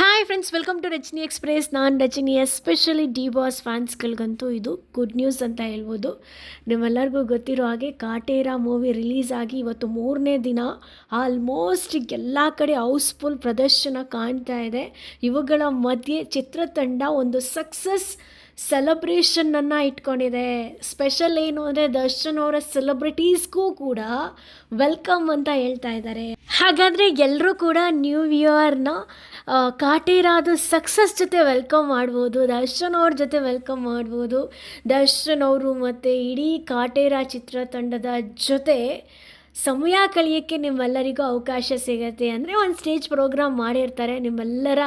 Hi friends welcome to Rajani express ನಾನು Rajani especially D boss ಫ್ಯಾನ್ಸ್ಗಳಿಗಂತೂ ಇದು ಗುಡ್ ನ್ಯೂಸ್ ಅಂತ ಹೇಳ್ಬೋದು. ನಿಮ್ಮೆಲ್ಲರಿಗೂ ಗೊತ್ತಿರೋ ಹಾಗೆ ಕಾಟೇರ ಮೂವಿ ರಿಲೀಸ್ ಆಗಿ ಇವತ್ತು ಮೂರನೇ ದಿನ ಆಲ್ಮೋಸ್ಟ್ ಎಲ್ಲ ಕಡೆ ಹೌಸ್ಫುಲ್ ಪ್ರದರ್ಶನ ಕಾಣ್ತಾ ಇದೆ. ಇವುಗಳ ಮಧ್ಯೆ ಚಿತ್ರತಂಡ ಒಂದು ಸಕ್ಸಸ್ ಸೆಲೆಬ್ರೇಷನ್ನನ್ನು ಇಟ್ಕೊಂಡಿದೆ. ಸ್ಪೆಷಲ್ ಏನು ಅಂದರೆ ದರ್ಶನ್ ಅವರ ಸೆಲೆಬ್ರಿಟೀಸ್ಗೂ ಕೂಡ ವೆಲ್ಕಮ್ ಅಂತ ಹೇಳ್ತಾ ಇದ್ದಾರೆ. ಹಾಗಾದರೆ ಎಲ್ಲರೂ ಕೂಡ ನ್ಯೂ ಇಯರ್ನ ಕಾಟೇರಾದ ಸಕ್ಸಸ್ ಜೊತೆ ವೆಲ್ಕಮ್ ಮಾಡ್ಬೋದು, ದರ್ಶನ್ ಅವ್ರ ಜೊತೆ ವೆಲ್ಕಮ್ ಮಾಡ್ಬೋದು. ದರ್ಶನ್ ಅವರು ಮತ್ತು ಇಡೀ ಕಾಟೇರ ಚಿತ್ರತಂಡದ ಜೊತೆ ಸಮಯ ಕಳಿಯೋಕ್ಕೆ ನಿಮ್ಮೆಲ್ಲರಿಗೂ ಅವಕಾಶ ಸಿಗುತ್ತೆ ಅಂದರೆ ಒಂದು ಸ್ಟೇಜ್ ಪ್ರೋಗ್ರಾಮ್ ಮಾಡಿರ್ತಾರೆ. ನಿಮ್ಮೆಲ್ಲರ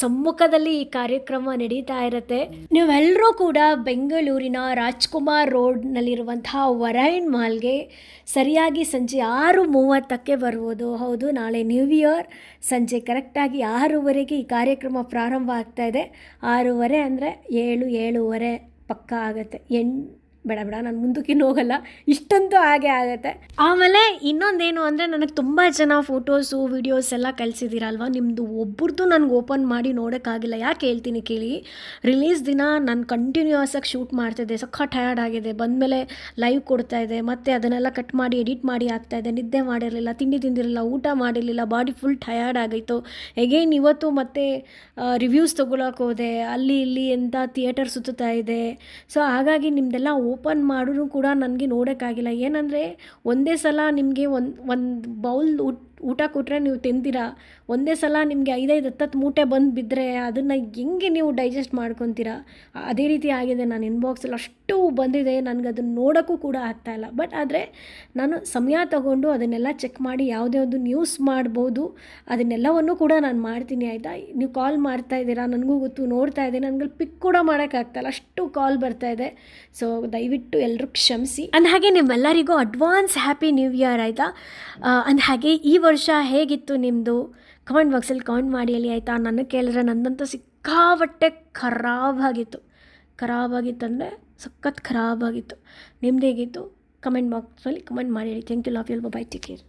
ಸಮ್ಮುಖದಲ್ಲಿ ಈ ಕಾರ್ಯಕ್ರಮ ನಡೀತಾ ಇರುತ್ತೆ. ನೀವೆಲ್ಲರೂ ಕೂಡ ಬೆಂಗಳೂರಿನ ರಾಜ್ಕುಮಾರ್ ರೋಡ್ನಲ್ಲಿರುವಂತಹ ವರೈನ್ ಮಾಲ್ಗೆ ಸರಿಯಾಗಿ ಸಂಜೆ ಆರು ಮೂವತ್ತಕ್ಕೆ ಬರ್ಬೋದು. ಹೌದು, ನಾಳೆ ನ್ಯೂ ಇಯರ್ ಸಂಜೆ ಕರೆಕ್ಟಾಗಿ ಆರೂವರೆಗೆ ಈ ಕಾರ್ಯಕ್ರಮ ಪ್ರಾರಂಭ ಆಗ್ತಾ ಇದೆ. ಆರೂವರೆ ಅಂದರೆ ಏಳು, ಏಳೂವರೆ ಪಕ್ಕ ಆಗುತ್ತೆ. ಎಂಟು ಬೇಡ ಬೇಡ, ನಾನು ಮುಂದಕ್ಕಿನ್ನೂ ಹೋಗಲ್ಲ. ಇಷ್ಟಂತೂ ಹಾಗೆ ಆಗುತ್ತೆ. ಆಮೇಲೆ ಇನ್ನೊಂದೇನು ಅಂದರೆ ನನಗೆ ತುಂಬ ಜನ ಫೋಟೋಸು, ವೀಡಿಯೋಸ್ ಎಲ್ಲ ಕಳಿಸಿದ್ದೀರಲ್ವ? ನಿಮ್ಮದು ಒಬ್ಬರದ್ದು ನನಗೆ ಓಪನ್ ಮಾಡಿ ನೋಡೋಕ್ಕಾಗಿಲ್ಲ. ಯಾಕೆ ಹೇಳ್ತೀನಿ ಕೇಳಿ? ರಿಲೀಸ್ ದಿನ ನಾನು ಕಂಟಿನ್ಯೂಸ್ ಆಗಿ ಶೂಟ್ ಮಾಡ್ತಿದ್ದೆ. ಸಖ ಟಯರ್ಡ್ ಆಗಿದೆ ಬಂದಮೇಲೆ ಲೈವ್ ಕೊಡ್ತಾ ಇದೆ ಮತ್ತು ಅದನ್ನೆಲ್ಲ ಕಟ್ ಮಾಡಿ ಎಡಿಟ್ ಮಾಡಿ ಆಗ್ತಾ ಇದೆ ನಿದ್ದೆ ಮಾಡಿರಲಿಲ್ಲ, ತಿಂಡಿ ತಿಂದಿರಲಿಲ್ಲ, ಊಟ ಮಾಡಿರಲಿಲ್ಲ. ಬಾಡಿ ಫುಲ್ ಟಯರ್ಡ್ ಆಗೈತು ಎಗೇನ್ ಇವತ್ತು ಮತ್ತೆ ರಿವ್ಯೂಸ್ ತೊಗೊಳಕ್ಕೆ ಹೋದೆ. ಅಲ್ಲಿ, ಇಲ್ಲಿ ಅಂತ ಥಿಯೇಟರ್ ಸುತ್ತುತ್ತಾ ಇದೆ. ಸೊ ಹಾಗಾಗಿ ನಿಮ್ಮದೆಲ್ಲ ಓಪನ್ ಮಾಡಿದ್ರು ಕೂಡ ನನಗೆ ನೋಡೋಕ್ಕಾಗಿಲ್ಲ. ಏನಂದರೆ ಒಂದೇ ಸಲ ನಿಮಗೆ ಒಂದು ಒಂದು ಬೌಲ್ ಊಟ ಕೊಟ್ಟರೆ ನೀವು ತಿಂತೀರಾ? ಒಂದೇ ಸಲ ನಿಮಗೆ ಐದೈದು ಹತ್ತತ್ತು ಮೂಟೆ ಬಂದು ಬಿದ್ದರೆ ಅದನ್ನು ಹೆಂಗೆ ನೀವು ಡೈಜೆಸ್ಟ್ ಮಾಡ್ಕೊತೀರಾ? ಅದೇ ರೀತಿ ಆಗಿದೆ ನಾನು ಇನ್ಬಾಕ್ಸಲ್ಲಿ ಅಷ್ಟು ಬಂದಿದೆ, ನನಗೆ ಅದನ್ನು ನೋಡೋಕ್ಕೂ ಕೂಡ ಆಗ್ತಾಯಿಲ್ಲ ಬಟ್ ಆದರೆ ನಾನು ಸಮಯ ತಗೊಂಡು ಅದನ್ನೆಲ್ಲ ಚೆಕ್ ಮಾಡಿ ಯಾವುದೇ ಒಂದು ನ್ಯೂಸ್ ಮಾಡ್ಬೋದು, ಅದನ್ನೆಲ್ಲವನ್ನು ಕೂಡ ನಾನು ಮಾಡ್ತೀನಿ, ಆಯಿತಾ? ನೀವು ಕಾಲ್ ಮಾಡ್ತಾ ಇದ್ದೀರಾ, ನನಗೂ ಗೊತ್ತು, ನೋಡ್ತಾ ಇದ್ದೀನಿ ನನಗೆ ಪಿಕ್ ಕೂಡ ಮಾಡೋಕ್ಕಾಗ್ತಾಯಿಲ್ಲ ಅಷ್ಟು ಕಾಲ್ ಬರ್ತಾ ಇದೆ. ಸೊ ದಯವಿಟ್ಟು ಎಲ್ಲರೂ ಕ್ಷಮಿಸಿ. ಅಂದ ಹಾಗೆ ನಿಮ್ಮೆಲ್ಲರಿಗೂ ಅಡ್ವಾನ್ಸ್ ಹ್ಯಾಪಿ ನ್ಯೂ ಇಯರ್ ಆಯಿತಾ? ಅಂದ ಹಾಗೆ ಈ ವರ್ಷ ಹೇಗಿತ್ತು ನಿಮ್ಮದು ಕಮೆಂಟ್ ಬಾಕ್ಸಲ್ಲಿ ಕಮೆಂಟ್ ಮಾಡಿ ಹೇಳಿ, ಆಯಿತಾ? ನನಗೆ ಕೇಳಿದ್ರೆ ನನ್ನಂತೂ ಸಿಕ್ಕಾಬಟ್ಟೆ ಖರಾಬಾಗಿತ್ತು. ಆಗಿತ್ತು ಖರಾಬ್ ಆಗಿತ್ತಂದರೆ ಸಖತ್ ಖರಾಬಾಗಿತ್ತು. ನಿಮ್ದು ಹೇಗಿತ್ತು? ಕಮೆಂಟ್ ಬಾಕ್ಸಲ್ಲಿ ಕಮೆಂಟ್ ಮಾಡಿ ಹೇಳಿ. Thank you love you bye take care